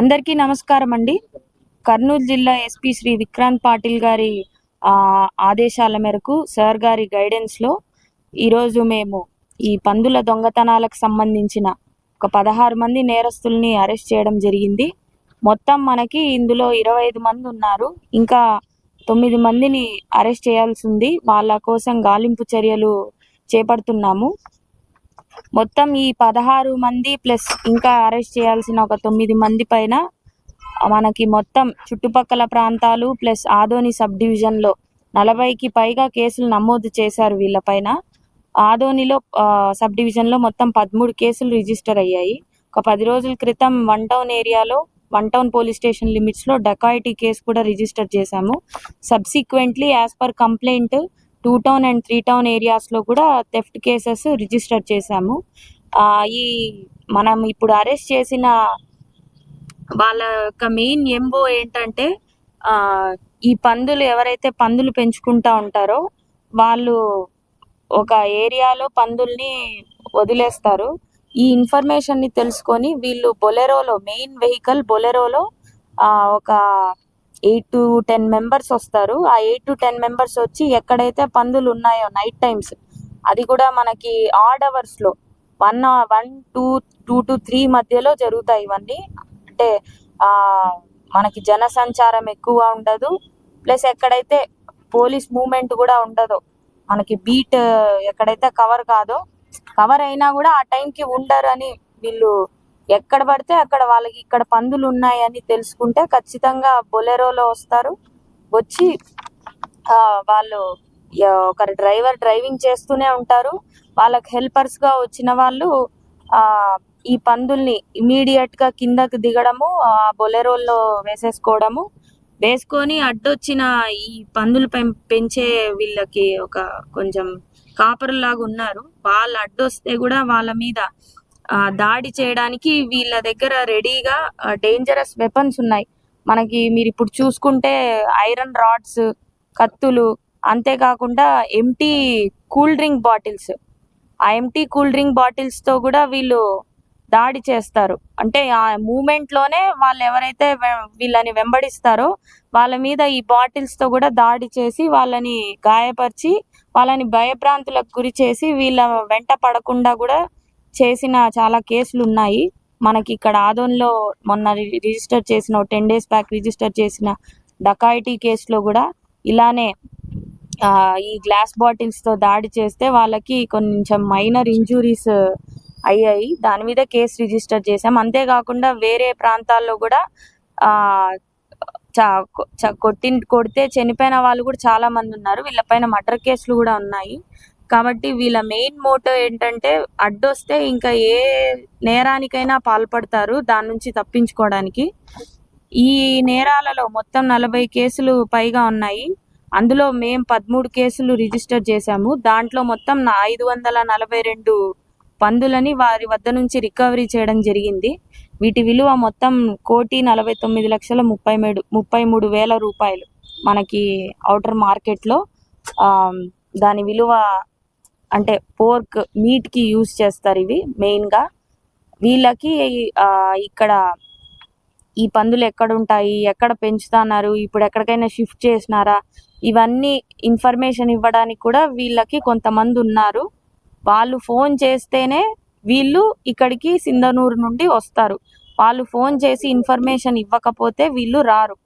అందరికీ నమస్కారం అండి. కర్నూలు జిల్లా ఎస్పీ శ్రీ విక్రాంత్ పాటిల్ గారి ఆదేశాల మేరకు సార్ గారి గైడెన్స్లో ఈరోజు మేము ఈ పందుల దొంగతనాలకు సంబంధించిన ఒక పదహారు మంది నేరస్తుల్ని అరెస్ట్ చేయడం జరిగింది. మొత్తం మనకి ఇందులో ఇరవై ఐదు మంది ఉన్నారు. ఇంకా తొమ్మిది మందిని అరెస్ట్ చేయాల్సి ఉంది. వాళ్ళ కోసం గాలింపు చర్యలు చేపడుతున్నాము. మొత్తం ఈ పదహారు మంది ప్లస్ ఇంకా అరెస్ట్ చేయాల్సిన ఒక తొమ్మిది మంది పైన మనకి మొత్తం చుట్టుపక్కల ప్రాంతాలు ప్లస్ ఆదోని సబ్ డివిజన్లో నలభైకి పైగా కేసులు నమోదు చేశారు వీళ్ళపైన ఆదోనిలో సబ్ డివిజన్లో మొత్తం పదమూడు కేసులు రిజిస్టర్ అయ్యాయి. ఒక పది రోజుల క్రితం వన్ టౌన్ ఏరియాలో వన్ టౌన్ పోలీస్ స్టేషన్ లిమిట్స్లో డకాయిటీ కేసు కూడా రిజిస్టర్ చేశాము. Subsequently as per complaint two town and three town ఏరియాస్లో కూడా థెఫ్ట్ కేసెస్ రిజిస్టర్ చేశాము. ఈ మనం ఇప్పుడు అరెస్ట్ చేసిన వాళ్ళ యొక్క మెయిన్ ఎంబో ఏంటంటే ఆ, ఈ పందులు ఎవరైతే పందులు పెంచుకుంటా ఉంటారో వాళ్ళు ఒక ఏరియాలో పందుల్ని వదిలేస్తారు. ఈ ఇన్ఫర్మేషన్ని తెలుసుకొని వీళ్ళు బొలెరోలో మెయిన్ వెహికల్ బొలెరోలో ఒక ఎయిట్ టు టెన్ మెంబర్స్ వస్తారు. ఆ ఎయిట్ టు టెన్ మెంబర్స్ వచ్చి ఎక్కడైతే పందులు ఉన్నాయో నైట్ టైమ్స్ అది కూడా మనకి ఆడ్ అవర్స్లో one one two two to three మధ్యలో జరుగుతాయి ఇవన్నీ. అంటే ఆ, మనకి జనసంచారం ఎక్కువ ఉండదు. ప్లస్ ఎక్కడైతే పోలీస్ మూమెంట్ కూడా ఉండదు. మనకి బీట్ ఎక్కడైతే కవర్ కాదో కవర్ అయినా కూడా ఆ టైంకి ఉండరని వీళ్ళు ఎక్కడ పడితే అక్కడ వాళ్ళకి ఇక్కడ పందులు ఉన్నాయని తెలుసుకుంటే ఖచ్చితంగా బొలెరోలో వస్తారు. వచ్చి వాళ్ళు యా- ఒకరు డ్రైవర్ డ్రైవింగ్ చేస్తూనే ఉంటారు. వాళ్ళకి హెల్పర్స్గా వచ్చిన వాళ్ళు ఈ పందుల్ని ఇమీడియట్గా కిందకి దిగడము ఆ బొలెరోల్లో వేసేసుకోవడము. వేసుకొని అడ్డొచ్చిన ఈ పందులు పెం- పెంచే వీళ్ళకి ఒక కొంచెం కాపరులాగా ఉన్నారు. వాళ్ళు అడ్డొస్తే కూడా వాళ్ళ మీద దాడి చేయడానికి వీళ్ళ దగ్గర రెడీగా డేంజరస్ వెపన్స్ ఉన్నాయి. మనకి మీరు ఇప్పుడు చూసుకుంటే ఐరన్ రాడ్స్ కత్తులు అంతేకాకుండా ఎంటీ కూల్ డ్రింక్ బాటిల్స్ ఆ ఎంటీ కూల్ డ్రింక్ బాటిల్స్తో కూడా వీళ్ళు దాడి చేస్తారు. అంటే ఆ మూమెంట్లోనే వాళ్ళు ఎవరైతే వీళ్ళని వెంబడిస్తారో వాళ్ళ మీద ఈ బాటిల్స్తో కూడా దాడి చేసి వాళ్ళని గాయపరిచి వాళ్ళని భయభ్రాంతులకు గురి చేసి వీళ్ళ వెంట పడకుండా కూడా చేసిన చాలా కేసులు ఉన్నాయి. మనకి ఇక్కడ ఆదోన్లో మొన్న రిజిస్టర్ చేసిన టెన్ డేస్ బ్యాక్ రిజిస్టర్ చేసిన డకాయిటీ కేసులో కూడా ఇలానే ఈ గ్లాస్ బాటిల్స్తో దాడి చేస్తే వాళ్ళకి కొంచెం మైనర్ ఇంజురీస్ అయ్యాయి. దాని మీద కేసు రిజిస్టర్ చేసాం అంతేకాకుండా వేరే ప్రాంతాల్లో కూడా చా- చ- కొట్టి కొడితే చనిపోయిన వాళ్ళు కూడా చాలా మంది ఉన్నారు. వీళ్ళపైన మర్డర్ కేసులు కూడా ఉన్నాయి. కాబట్టి వీళ్ళ మెయిన్ మోటో ఏంటంటే అడ్డొస్తే ఇంకా ఏ నేరానికైనా పాల్పడతారు దాని నుంచి తప్పించుకోవడానికి. ఈ నేరాలలో మొత్తం నలభై కేసులు పైగా ఉన్నాయి. అందులో మేము పదమూడు కేసులు రిజిస్టర్ చేశాము. దాంట్లో మొత్తం ఐదు వందల నలభై రెండు పందులని వారి వద్ద నుంచి రికవరీ చేయడం జరిగింది. వీటి విలువ మొత్తం కోటి నలభై తొమ్మిది లక్షల ముప్పై మూడు ముప్పై మూడు వేల రూపాయలు మనకి అవుటర్ మార్కెట్లో. దాని విలువ అంటే పోర్క్ మీట్కి యూస్ చేస్తారు ఇవి మెయిన్గా. వీళ్ళకి ఇక్కడ ఈ పందులు ఎక్కడ ఉంటాయి ఎక్కడ పెంచుతున్నారు ఇప్పుడు ఎక్కడికైనా షిఫ్ట్ చేసినారా ఇవన్నీ ఇన్ఫర్మేషన్ ఇవ్వడానికి కూడా వీళ్ళకి కొంతమంది ఉన్నారు. వాళ్ళు ఫోన్ చేస్తేనే వీళ్ళు ఇక్కడికి సింధనూరు నుండి వస్తారు. వాళ్ళు ఫోన్ చేసి ఇన్ఫర్మేషన్ ఇవ్వకపోతే వీళ్ళు రారు.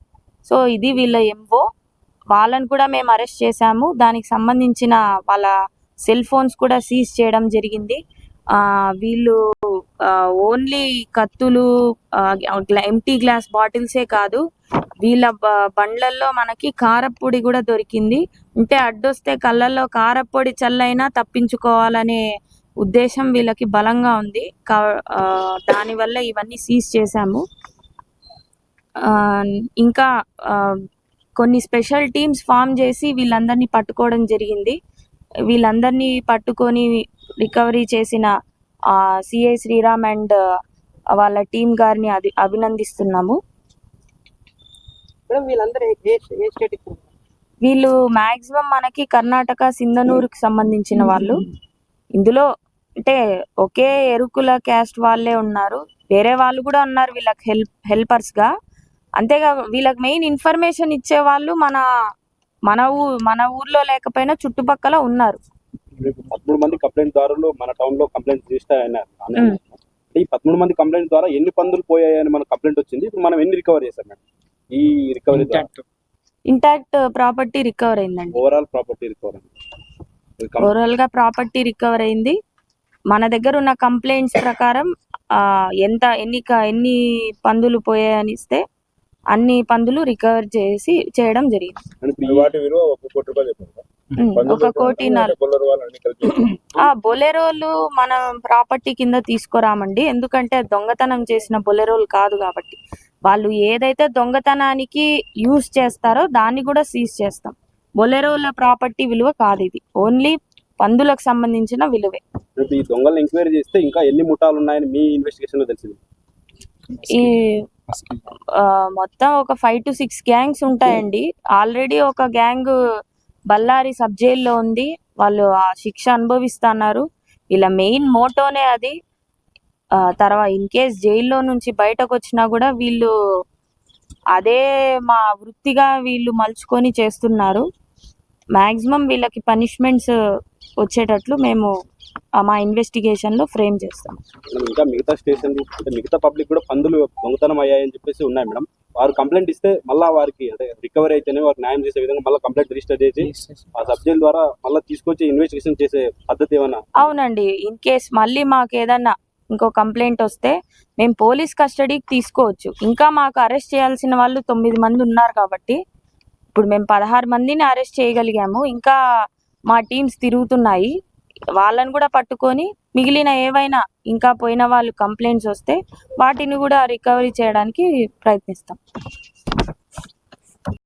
సో ఇది వీళ్ళ ఎంఓ. వాళ్ళని కూడా మేము అరెస్ట్ చేశాము. దానికి సంబంధించిన వాళ్ళ సెల్ ఫోన్స్ కూడా సీజ్ చేయడం జరిగింది. ఆ, వీళ్ళు ఓన్లీ కత్తులు ఎంటీ గ్లాస్ బాటిల్సే కాదు వీళ్ళ బ- బండ్లల్లో మనకి కారప్పొడి కూడా దొరికింది. ఉంటే అడ్డొస్తే కళ్ళల్లో కారప్పొడి చల్లైనా తప్పించుకోవాలనే ఉద్దేశం వీళ్ళకి బలంగా ఉంది. కా- దానివల్ల ఇవన్నీ సీజ్ చేశాము. ఇంకా కొన్ని స్పెషల్ టీమ్స్ ఫామ్ చేసి వీళ్ళందరినీ పట్టుకోవడం జరిగింది. వీళ్ళందరినీ పట్టుకొని రికవరీ చేసిన సిఐ శ్రీరామ్ అండ్ వాళ్ళ టీం గారిని అది అభినందిస్తున్నాము. వీళ్ళు మాక్సిమం మనకి కర్ణాటక సింధనూరుకి సంబంధించిన వాళ్ళు. ఇందులో అంటే ఒకే ఎరుకుల క్యాస్ట్ వాళ్ళే ఉన్నారు. వేరే వాళ్ళు కూడా ఉన్నారు వీళ్ళకి హెల్ప్ హెల్పర్స్గా. అంతేగా వీళ్ళకి మెయిన్ ఇన్ఫర్మేషన్ ఇచ్చే వాళ్ళు మన మన ఊ మన ఊర్లో లేకపోయినా చుట్టుపక్కల ఉన్నారు. పదమూడు మంది కంప్లైంట్ దారులు మన టౌన్లో కంప్లైంట్. అన్నారు. ఈ పదమూడు మంది కంప్లైంట్ ద్వారా ఎన్ని పందులు పోయాయని మన కంప్లైంట్ వచ్చింది. ఇప్పుడు మనం ఎన్ని రికవర్ చేశాం మేడం? ఈ రికవరీ ఇంటాక్ట్ ప్రాపర్టీ రికవర్ అయిందండి. ఓవరాల్ ప్రాపర్టీ రికవరీ ఓవరాల్గా ప్రాపర్టీ రికవర్ అయింది. మన దగ్గర ఉన్న కంప్లైంట్స్ ప్రకారం ఎంత ఎన్ని క- ఎన్ని పందులు పోయాయని ఇస్తే అన్ని పందులు రికవర్ చేసి చేయడం జరిగింది. ఒక కోటి రూపాయలు చెప్పండి ఉమ్, ఒక కోటి నాలుగు బొల్లర్ వాళ్ళు అన్ని కలిపి ఆ బొలెరోలు మనం ప్రాపర్టీ కింద తీసుకురామండి. ఎందుకంటే దొంగతనం చేసిన బొలెరోలు కాదు కాబట్టి. వాళ్ళు ఏదైతే దొంగతనానికి యూజ్ చేస్తారో దాన్ని కూడా సీజ్ చేస్తాం. బొలెరోల ప్రాపర్టీ విలువ కాదు ఇది. ఓన్లీ పందులకు సంబంధించిన విలువే. ఈ దొంగలను ఎంక్వైరీ చేస్తే ఇంకా ఎన్ని ముఠాలు ఉన్నాయని మీ ఇన్వెస్టిగేషన్లో తెలిసింది మొత్తం ఒక ఫైవ్ టు సిక్స్ గ్యాంగ్స్ ఉంటాయండి. ఆల్రెడీ ఒక గ్యాంగ్ బళ్ళారి సబ్ జైల్లో ఉంది. వాళ్ళు ఆ శిక్ష అనుభవిస్తున్నారు. ఇలా మెయిన్ మోటోనే అది. తర్వాత ఇన్ కేస్ జైల్లో నుంచి బయటకు వచ్చినా కూడా వీళ్ళు అదే మా వృత్తిగా వీళ్ళు మలుచుకొని చేస్తున్నారు. మ్యాక్సిమం వీళ్ళకి పనిష్మెంట్స్ వచ్చేటట్లు మేము మా ఇన్వెస్టిగేషన్లో ఫ్రేమ్ చేస్తాం. ఇంకా మిగతా స్టేషన్లు అంటే మిగతా పబ్లిక్ కూడా పందులు దొంగతనం అయ్యాయని చెప్పేసి ఉన్నాయి మేడం. వారు కంప్లైంట్ ఇస్తే మళ్ళా వారికి అంటే రికవరీ అయితేనే వారికి న్యాయం చేసే విధంగా మళ్ళీ కంప్లైంట్ రిజిస్టర్ చేసి ఆ సబ్ జైలు ద్వారా మళ్ళీ తీసుకొచ్చి ఇన్వెస్టిగేషన్ చేసే పద్ధతి ఏమైనా అవునండి. ఇన్ కేస్ మళ్ళీ మాకు ఏదన్నా ఇంకో కంప్లైంట్ వస్తే మేము పోలీస్ కస్టడీకి తీసుకోవచ్చు. ఇంకా మాకు అరెస్ట్ చేయాల్సిన వాళ్ళు తొమ్మిది మంది ఉన్నారు కాబట్టి ఇప్పుడు మేము పదహారు మందిని అరెస్ట్ చేయగలిగాము. ఇంకా మా టీమ్స్ తిరుగుతున్నాయి. వాళ్ళని కూడా పట్టుకొని మిగిలిన ఏవైనా ఇంకా పోయిన వాళ్ళు కంప్లైంట్స్ వస్తే వాటిని కూడా రికవరీ చేయడానికి ప్రయత్నిస్తాం.